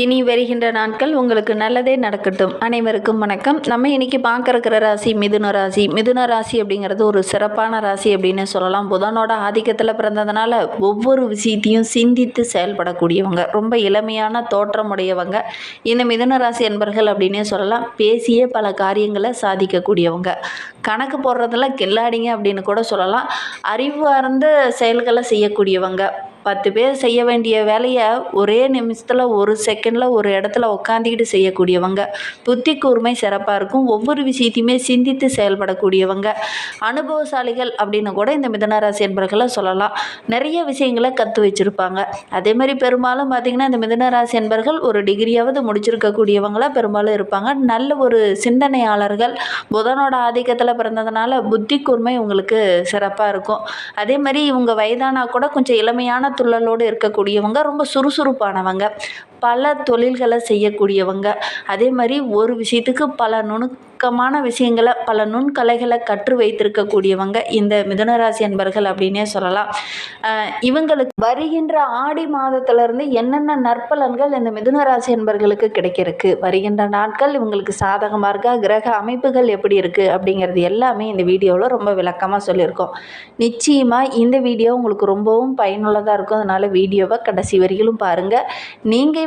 இனி வருகின்ற நாட்கள் உங்களுக்கு நல்லதே நடக்கட்டும். அனைவருக்கும் வணக்கம். நம்ம இன்னைக்கு பார்க்க இருக்கிற ராசி மிதுன ராசி. மிதுன ராசி அப்படிங்கிறது ஒரு சிறப்பான ராசி அப்படின்னு சொல்லலாம். புதனோட ஆதிக்கத்தில் பிறந்ததுனால ஒவ்வொரு விஷயத்தையும் சிந்தித்து செயல்படக்கூடியவங்க. ரொம்ப இளமையான தோற்றமுடையவங்க. இந்த மிதுன ராசி என்பர்கள் அப்படின்னே சொல்லலாம். பேசியே பல காரியங்களை சாதிக்கக்கூடியவங்க. கணக்கு போடுறதுல கில்லாடிங்க அப்படின்னு கூட சொல்லலாம். அறிவார்ந்த செயல்களை செய்யக்கூடியவங்க. பத்து பேர் செய்ய வேண்டிய வேலையை ஒரே நிமிஷத்தில் ஒரு செகண்டில் ஒரு இடத்துல உட்காந்துக்கிட்டு செய்யக்கூடியவங்க. புத்தி கூர்மை சிறப்பாக இருக்கும். ஒவ்வொரு விஷயத்தையுமே சிந்தித்து செயல்படக்கூடியவங்க. அனுபவசாலிகள் அப்படின்னு கூட இந்த மிதனராசி என்பர்களை சொல்லலாம். நிறைய விஷயங்களை கற்று வச்சுருப்பாங்க. அதே மாதிரி பெரும்பாலும் பார்த்திங்கன்னா இந்த மிதனராசி என்பர்கள் ஒரு டிகிரியாவது முடிச்சிருக்கக்கூடியவங்களாக பெரும்பாலும் இருப்பாங்க. நல்ல ஒரு சிந்தனையாளர்கள். புதனோட ஆதிக்கத்தில் பிறந்ததுனால புத்தி கூர்மை உங்களுக்கு சிறப்பாக இருக்கும். அதே மாதிரி இவங்க வயதானா கூட கொஞ்சம் இளமையான துள்ளலோடு இருக்கக்கூடியவங்க ரொம்ப சுறுசுறுப்பானவங்க. பல தொழில்களை செய்யக்கூடியவங்க. அதே மாதிரி ஒரு விஷயத்துக்கு பல நுணுக்கமான விஷயங்களை பல நுண்கலைகளை கற்று வைத்திருக்கக்கூடியவங்க இந்த மிதுனராசி அன்பர்கள் அப்படின்னே சொல்லலாம். இவங்களுக்கு வருகின்ற ஆடி மாதத்திலிருந்து என்னென்ன நற்பலன்கள் இந்த மிதுனராசி அன்பர்களுக்கு கிடைக்கிறதுக்கு? வருகின்ற நாட்கள் இவங்களுக்கு சாதகமாக இருக்கா? கிரக அமைப்புகள் எப்படி இருக்குது அப்படிங்கிறது எல்லாமே இந்த வீடியோவில் ரொம்ப விளக்கமாக சொல்லியிருக்கோம். நிச்சயமாக இந்த வீடியோ உங்களுக்கு ரொம்பவும் பயனுள்ளதாக இருக்கும். அதனால் வீடியோவை கடைசி வரையிலும் பாருங்கள் நீங்கள்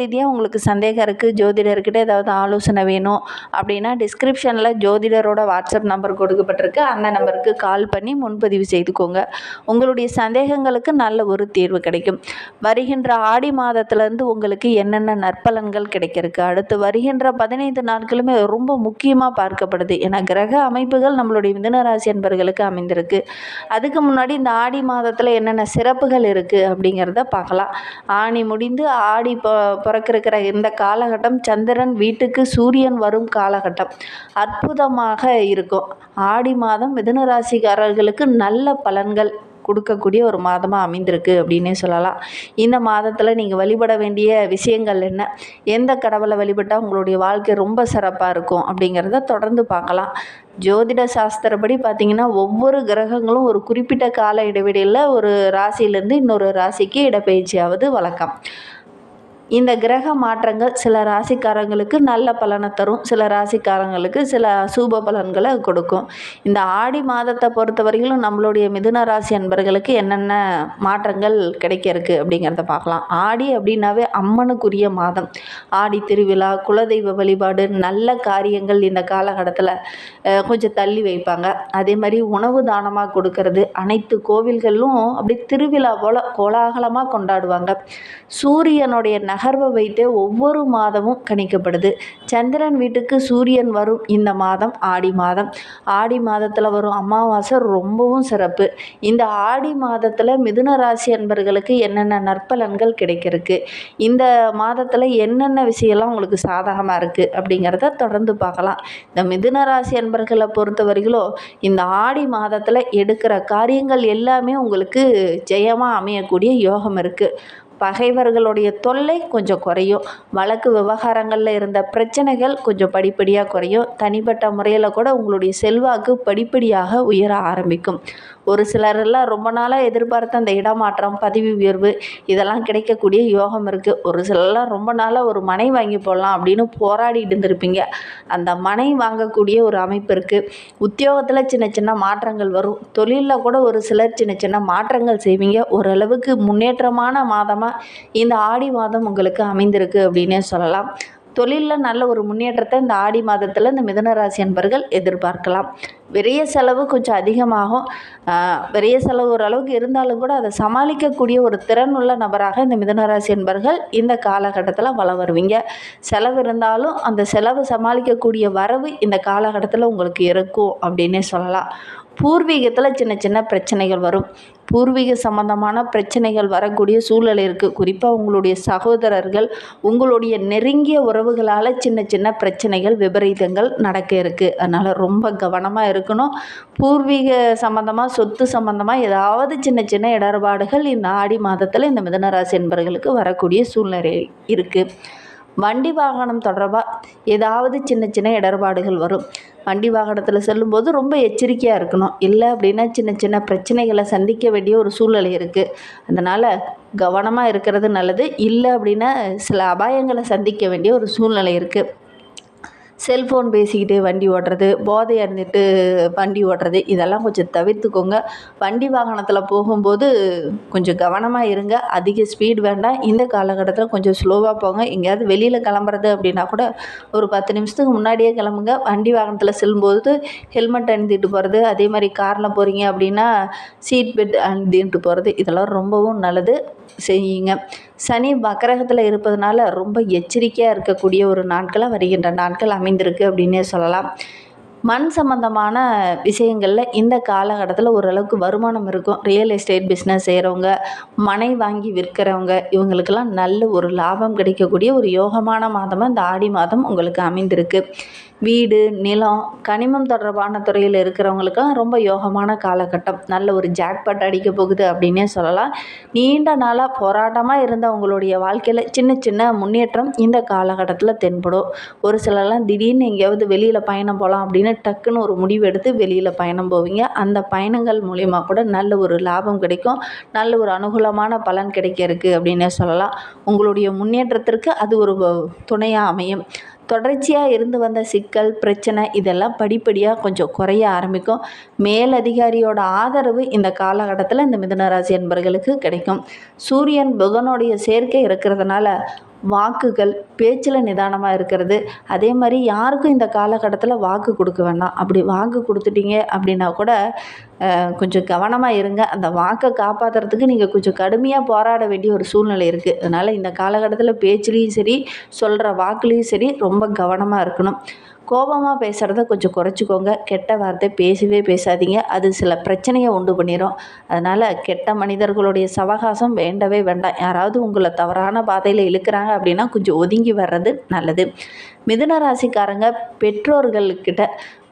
ரீதியாக உங்களுக்கு சந்தேகம் இருக்குது ஜோதிடர்கிட்ட ஏதாவது ஆலோசனை வேணும் அப்படின்னா டிஸ்கிரிப்ஷனில் ஜோதிடரோட வாட்ஸ்அப் நம்பர் கொடுக்கப்பட்டிருக்கு. அந்த நம்பருக்கு கால் பண்ணி முன்பதிவு செய்துக்கோங்க. உங்களுடைய சந்தேகங்களுக்கு நல்ல ஒரு தீர்வு கிடைக்கும். வருகின்ற ஆடி மாதத்துலேருந்து உங்களுக்கு என்னென்ன நற்பலன்கள் கிடைக்கிறதுக்கு அடுத்து வருகின்ற பதினைந்து நாட்களுமே ரொம்ப முக்கியமாக பார்க்கப்படுது. ஏன்னா கிரக அமைப்புகள் நம்மளுடைய மிதனராசி அன்பர்களுக்கு அமைந்திருக்கு. அதுக்கு முன்னாடி இந்த ஆடி மாதத்தில் என்னென்ன சிறப்புகள் இருக்குது அப்படிங்கிறத பார்க்கலாம். ஆணி முடிந்து ஆடி ப பிறக்கிருக்கிற இந்த காலகட்டம் சந்திரன் வீட்டுக்கு சூரியன் வரும் காலகட்டம். அற்புதமாக இருக்கும். ஆடி மாதம் மிதுன ராசிக்காரர்களுக்கு நல்ல பலன்கள் கொடுக்கக்கூடிய ஒரு மாதமாக அமைந்திருக்கு அப்படின்னே சொல்லலாம். இந்த மாதத்தில் நீங்கள் வழிபட வேண்டிய விஷயங்கள் என்ன? எந்த கடவுளை வழிபட்டால் உங்களுடைய வாழ்க்கை ரொம்ப சிறப்பாக இருக்கும் அப்படிங்கிறத தொடர்ந்து பார்க்கலாம். ஜோதிட சாஸ்திரப்படி பார்த்திங்கன்னா ஒவ்வொரு கிரகங்களும் ஒரு குறிப்பிட்ட கால இடைவெளியில் ஒரு ராசியிலேருந்து இன்னொரு ராசிக்கு இடப்பெயர்ச்சியாவது வழக்கம். இந்த கிரக மாற்றங்கள் சில ராசிக்காரங்களுக்கு நல்ல பலனை தரும் சில ராசிக்காரங்களுக்கு சில சூப பலன்களை கொடுக்கும். இந்த ஆடி மாதத்தை பொறுத்த வரையிலும் நம்மளுடைய மிதுன ராசி அன்பர்களுக்கு என்னென்ன மாற்றங்கள் கிடைக்க இருக்கு அப்படிங்கிறத பார்க்கலாம். ஆடி அப்படின்னாவே அம்மனுக்குரிய மாதம். ஆடி திருவிழா குலதெய்வ வழிபாடு நல்ல காரியங்கள் இந்த காலகட்டத்தில் கொஞ்சம் தள்ளி வைப்பாங்க. அதே மாதிரி உணவு தானமாக கொடுக்கறது. அனைத்து கோவில்களிலும் அப்படி திருவிழா போல் கோலாகலமாக கொண்டாடுவாங்க. சூரியனுடைய நக நகர்வை வைத்து ஒவ்வொரு மாதமும் கணிக்கப்படுது. சந்திரன் வீட்டுக்கு சூரியன் வரும் இந்த மாதம் ஆடி மாதம். ஆடி மாதத்தில் வரும் அமாவாசை ரொம்பவும் சிறப்பு. இந்த ஆடி மாதத்தில் மிதுன ராசி அன்பர்களுக்கு என்னென்ன நற்பலன்கள் கிடைக்கிறதுக்கு? இந்த மாதத்தில் என்னென்ன விஷயம்லாம் உங்களுக்கு சாதகமாக இருக்குது அப்படிங்கிறத தொடர்ந்து பார்க்கலாம். இந்த மிதுன ராசி அன்பர்களை பொறுத்த வரையிலும் இந்த ஆடி மாதத்தில் எடுக்கிற காரியங்கள் எல்லாமே உங்களுக்கு ஜெயமாக அமையக்கூடிய யோகம் இருக்குது பகைவர்களுடைய தொல்லை கொஞ்சம் குறையும். வழக்கு விவகாரங்களில் இருந்த பிரச்சனைகள் கொஞ்சம் படிப்படியாக குறையும். தனிப்பட்ட முறையில் கூட உங்களுடைய செல்வாக்கு படிப்படியாக உயர ஆரம்பிக்கும். ஒரு சிலரெல்லாம் ரொம்ப நாளாக எதிர்பார்த்த அந்த இடமாற்றம் பதவி உயர்வு இதெல்லாம் கிடைக்கக்கூடிய யோகம் இருக்குது ஒரு சிலர்லாம் ரொம்ப நாளாக ஒரு மனை வாங்கி போடலாம் அப்படின்னு போராடிட்டு இருந்திருப்பீங்க. அந்த மனை வாங்கக்கூடிய ஒரு அமைப்பு இருக்குது உத்தியோகத்தில் சின்ன சின்ன மாற்றங்கள் வரும். தொழிலில் கூட ஒரு சிலர் சின்ன சின்ன மாற்றங்கள் செய்வீங்க. ஓரளவுக்கு முன்னேற்றமான மாதமாக இந்த ஆடி மாதம் உங்களுக்கு அமைந்திருக்கு அப்படின்னே சொல்லலாம். தொழிலில் நல்ல ஒரு முன்னேற்றத்தை இந்த ஆடி மாதத்தில் இந்த மிதனராசி என்பர்கள் எதிர்பார்க்கலாம். விரைய செலவு கொஞ்சம் அதிகமாகும். விரைய செலவு ஓரளவுக்கு இருந்தாலும் கூட அதை சமாளிக்கக்கூடிய ஒரு திறன் உள்ள நபராக இந்த மிதுனராசி என்பர்கள் இந்த காலகட்டத்தில் வளம் வருவீங்க. செலவு இருந்தாலும் அந்த செலவு சமாளிக்கக்கூடிய வரவு இந்த காலகட்டத்தில் உங்களுக்கு இருக்கும் அப்படின்னே சொல்லலாம். பூர்வீகத்தில் சின்ன சின்ன பிரச்சனைகள் வரும். பூர்வீக சம்பந்தமான பிரச்சனைகள் வரக்கூடிய சூழ்நிலை இருக்குது குறிப்பாக உங்களுடைய சகோதரர்கள் உங்களுடைய நெருங்கிய உறவுகளால் சின்ன சின்ன பிரச்சனைகள் விபரீதங்கள் நடக்க இருக்குது அதனால் ரொம்ப கவனமாக இருக்கணும். பூர்வீக சம்பந்தமாக சொத்து சம்பந்தமாக ஏதாவது சின்ன சின்ன இடர்பாடுகள் இந்த ஆடி மாதத்தில் இந்த மிதனராசி என்பவர்களுக்கு வரக்கூடிய சூழ்நிலை இருக்குது வண்டி வாகனம் தொடர்பாக ஏதாவது சின்ன சின்ன இடர்பாடுகள் வரும். வண்டி வாகனத்தில் செல்லும்போது ரொம்ப எச்சரிக்கையாக இருக்கணும். இல்லை அப்படின்னா சின்ன சின்ன பிரச்சனைகளை சந்திக்க வேண்டிய ஒரு சூழ்நிலை இருக்குது அதனால் கவனமாக இருக்கிறது நல்லது. இல்லை அப்படின்னா சில அபாயங்களை சந்திக்க வேண்டிய ஒரு சூழ்நிலை இருக்குது செல்ஃபோன் பேசிக்கிட்டே வண்டி ஓட்டுறது போதை இருந்துட்டு வண்டி ஓட்டுறது இதெல்லாம் கொஞ்சம் தவிர்த்துக்கோங்க. வண்டி வாகனத்தில் போகும்போது கொஞ்சம் கவனமாக இருங்க. அதிக ஸ்பீட் வேண்டாம். இந்த காலகட்டத்தில் கொஞ்சம் ஸ்லோவாக போங்க. எங்கேயாவது வெளியில் கிளம்புறது அப்படின்னா கூட ஒரு பத்து நிமிஷத்துக்கு முன்னாடியே கிளம்புங்க. வண்டி வாகனத்தில் செல்லும்போது ஹெல்மெட் அணிந்துட்டு போகிறது அதே மாதிரி காரில் போகிறீங்க அப்படின்னா சீட் பெல்ட் அணிந்துட்டு போகிறது இதெல்லாம் ரொம்பவும் நல்லது. செய்யுங்க. சனி வக்கரகத்தில் இருப்பதனால ரொம்ப எச்சரிக்கையாக இருக்கக்கூடிய ஒரு நாட்களாக வருகின்ற நாட்கள் அமைந்திருக்கு அப்படின்னே சொல்லலாம். மண் சம்பந்தமான விஷயங்களில் இந்த காலகட்டத்தில் ஓரளவுக்கு வருமானம் இருக்கும். ரியல் எஸ்டேட் பிஸ்னஸ் செய்கிறவங்க மனை வாங்கி விற்கிறவங்க இவங்களுக்கெல்லாம் நல்ல ஒரு லாபம் கிடைக்கக்கூடிய ஒரு யோகமான மாதமாக இந்த ஆடி மாதம் உங்களுக்கு அமைந்திருக்கு. வீடு நிலம் கனிமம் தொடர்பான துறையில் இருக்கிறவங்களுக்கெல்லாம் ரொம்ப யோகமான காலகட்டம். நல்ல ஒரு ஜாக்பாட் அடிக்க போகுது அப்படின்னே சொல்லலாம். நீண்ட நாளாக போராட்டமாக இருந்த உங்களுடைய வாழ்க்கையில் சின்ன சின்ன முன்னேற்றம் இந்த காலகட்டத்தில் தென்படும். ஒரு சிலர்லாம் திடீர்னு எங்கேயாவது வெளியில் பயணம் போகலாம் அப்படின்னு டக்குன்னு ஒரு முடிவு எடுத்து வெளியில் பயணம் போவீங்க. அந்த பயணங்கள் மூலிமா கூட நல்ல ஒரு லாபம் கிடைக்கும். நல்ல ஒரு அனுகூலமான பலன் கிடைக்க இருக்குது அப்படின்னே சொல்லலாம். உங்களுடைய முன்னேற்றத்திற்கு அது ஒரு துணையாக அமையும். தொடர்ச்சியாக இருந்து வந்த சிக்கல் பிரச்சனை இதெல்லாம் படிப்படியாக கொஞ்சம் குறைய ஆரம்பிக்கும். மேலதிகாரியோட ஆதரவு இந்த காலகட்டத்தில் இந்த மிதுனராசி என்பர்களுக்கு கிடைக்கும். சூரியன் புதனுடைய சேர்க்கை இருக்கிறதுனால வாக்குகள் பேச்சில் நிதானமாக இருக்கிறது. அதே மாதிரி யாருக்கும் இந்த காலகட்டத்தில் வாக்கு கொடுக்க வேண்டாம் அப்படி வாக்கு கொடுத்துட்டீங்க அப்படின்னா கூட கொஞ்சம் கவனமாக இருங்க. அந்த வாக்கை காப்பாற்றுறதுக்கு நீங்கள் கொஞ்சம் கடுமையாக போராட வேண்டிய ஒரு சூழ்நிலை இருக்குது அதனால் இந்த காலகட்டத்தில் பேச்சுலேயும் சரி சொல்கிற வாக்குலேயும் சரி ரொம்ப கவனமாக இருக்கணும். கோபமாக பேசுகிறத கொஞ்சம் குறைச்சிக்கோங்க. கெட்ட வார்த்தை பேசவே பேசாதீங்க. அது சில பிரச்சனையை உண்டு பண்ணிடும் அதனால் கெட்ட மனிதர்களுடைய சவகாசம் வேண்டவே வேண்டாம். யாராவது உங்களை தவறான பாதையில் இழுக்கிறாங்க அப்படின்னா கொஞ்சம் ஒதுங்கி வர்றது நல்லது. மிதுன ராசிக்காரங்க பெற்றோர்கள்கிட்ட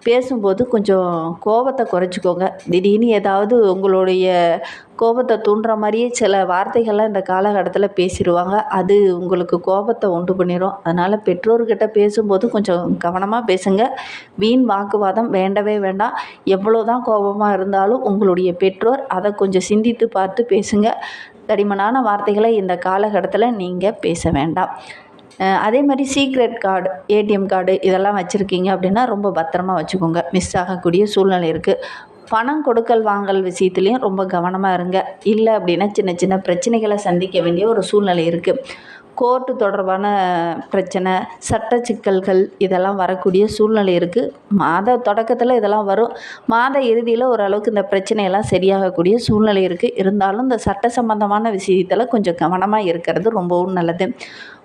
பேசும்போது கொஞ்சம் கோபத்தை குறைச்சிக்கோங்க. திடீர்னு ஏதாவது உங்களுடைய கோபத்தை தூண்டுற மாதிரியே சில வார்த்தைகள்லாம் இந்த காலகட்டத்தில் பேசிடுவாங்க. அது உங்களுக்கு கோபத்தை உண்டு பண்ணிடும் அதனால் பெற்றோர்கிட்ட பேசும்போது கொஞ்சம் கவனமாக பேசுங்க. வீண் வாக்குவாதம் வேண்டவே வேண்டாம். எவ்வளோ தான் கோபமாக இருந்தாலும் உங்களுடைய பெற்றோர் அதை கொஞ்சம் சிந்தித்து பார்த்து பேசுங்க. தடிமனான வார்த்தைகளை இந்த காலகட்டத்தில் நீங்கள் பேச வேண்டாம். அதே மாதிரி சீக்ரெட் கார்டு ஏடிஎம் கார்டு இதெல்லாம் வச்சுருக்கீங்க அப்படின்னா ரொம்ப பத்திரமா வச்சுக்கோங்க. மிஸ் ஆகக்கூடிய சூழ்நிலை இருக்குது பணம் கொடுக்கல் வாங்கல் விஷயத்துலேயும் ரொம்ப கவனமாக இருங்க. இல்லை அப்படின்னா சின்ன சின்ன பிரச்சனைகளை சந்திக்க வேண்டிய ஒரு சூழ்நிலை இருக்குது கோர்ட்டு தொடர்பான பிரச்சனை சட்ட சிக்கல்கள் இதெல்லாம் வரக்கூடிய சூழ்நிலை இருக்குது மாத தொடக்கத்தில் இதெல்லாம் வரும். மாத இறுதியில் ஓரளவுக்கு இந்த பிரச்சனையெல்லாம் சரியாகக்கூடிய சூழ்நிலை இருக்குது இருந்தாலும் இந்த சட்ட சம்பந்தமான விஷயத்தில் கொஞ்சம் கவனமாக இருக்கிறது ரொம்பவும் நல்லது.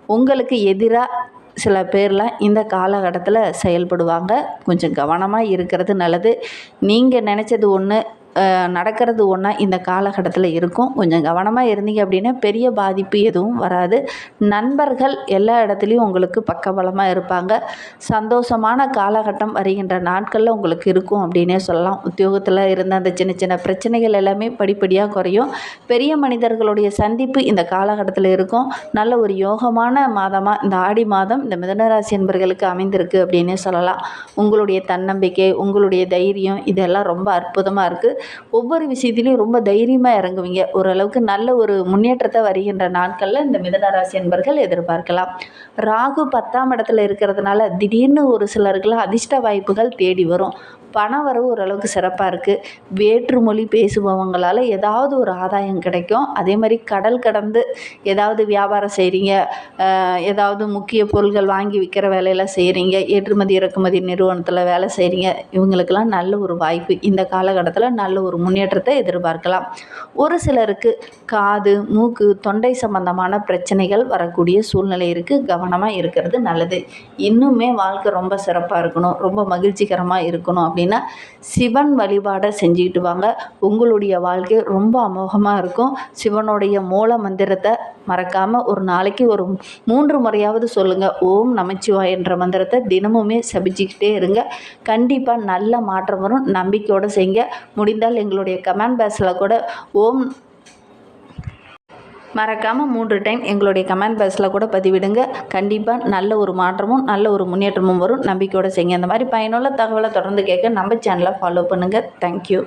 உங்களுக்கு எதிராக சில பேர்லாம் இந்த காலகட்டத்தில் செயல்படுவாங்க. கொஞ்சம் கவனமாக இருக்கிறது நல்லது. நீங்கள் நினச்சது ஒன்று நடக்கிறது ஒன்றா இந்த காலகட்டத்தில் இருக்கும். கொஞ்சம் கவனமாக இருந்தீங்க அப்படின்னா பெரிய பாதிப்பு எதுவும் வராது. நண்பர்கள் எல்லா இடத்துலையும் உங்களுக்கு பக்கபலமாக இருப்பாங்க. சந்தோஷமான காலகட்டம் வருகின்ற நாட்களில் உங்களுக்கு இருக்கும் அப்படின்னே சொல்லலாம். உத்தியோகத்தில் இருந்த அந்த சின்ன சின்ன பிரச்சனைகள் எல்லாமே படிப்படியாக குறையும். பெரிய மனிதர்களுடைய சந்திப்பு இந்த காலகட்டத்தில் இருக்கும். நல்ல ஒரு யோகமான மாதமாக இந்த ஆடி மாதம் இந்த மிதனராசி என்பர்களுக்கு அமைந்திருக்கு அப்படின்னே சொல்லலாம். உங்களுடைய தன்னம்பிக்கை உங்களுடைய தைரியம் இதெல்லாம் ரொம்ப அற்புதமாக இருக்குது ஒவ்வொரு விஷயத்துலையும் ரொம்ப தைரியமாக இறங்குவீங்க. ஓரளவுக்கு நல்ல ஒரு முன்னேற்றத்தை வருகின்ற நாட்களில் இந்த மிதனராசி என்பர்கள் எதிர்பார்க்கலாம். ராகு பத்தாம் இடத்துல இருக்கிறதுனால திடீர்னு ஒரு சிலருக்குலாம் அதிர்ஷ்ட வாய்ப்புகள் தேடி வரும். பண வரவு ஓரளவுக்கு சிறப்பாக இருக்குது வேற்று மொழி பேசுபவங்களால் ஏதாவது ஒரு ஆதாயம் கிடைக்கும். அதே மாதிரி கடல் கடந்து ஏதாவது வியாபாரம் செய்கிறீங்க ஏதாவது முக்கிய பொருள்கள் வாங்கி விற்கிற வேலையெல்லாம் செய்கிறீங்க ஏற்றுமதி இறக்குமதி நிறுவனத்தில் வேலை செய்கிறீங்க இவங்களுக்கெல்லாம் நல்ல ஒரு வாய்ப்பு. இந்த காலகட்டத்தில் நல்ல ஒரு முன்னேற்றத்தை எதிர்பார்க்கலாம். ஒரு சிலருக்கு காது மூக்கு தொண்டை சம்பந்தமான பிரச்சனைகள் வரக்கூடிய சூழ்நிலை இருக்குது கவனமாக இருக்கிறது நல்லது. இன்னுமே வாழ்க்கை ரொம்ப சிறப்பாக இருக்கணும். ரொம்ப மகிழ்ச்சிகரமாக இருக்கணும் அப்படின்னா சிவன் வழிபாடை செஞ்சுக்கிட்டு வாங்க. உங்களுடைய வாழ்க்கை ரொம்ப அமோகமாக இருக்கும். சிவனுடைய மூல மந்திரத்தை மறக்காமல் ஒரு நாளைக்கு ஒரு மூன்று முறையாவது சொல்லுங்கள் ஓம் நமச்சிவாய் என்ற மந்திரத்தை தினமுமே சபிச்சுக்கிட்டே இருங்க. கண்டிப்பாக நல்ல மாற்றம் வரும். நம்பிக்கையோடு செய்யுங்க. முடிந்தால் எங்களுடைய கமெண்ட் பாக்ஸில் கூட ஓம் மறக்காமல் மூன்று டைம் எங்களுடைய கமெண்ட் பாக்ஸில் கூட பதிவிடுங்க. கண்டிப்பாக நல்ல ஒரு மாற்றமும் நல்ல ஒரு முன்னேற்றமும் வரும். நம்பிக்கையோடு செய்யுங்க. இந்த மாதிரி பயனுள்ள தகவலை தொடர்ந்து கேட்க நம்ம சேனலை ஃபாலோ பண்ணுங்கள் தேங்க்யூ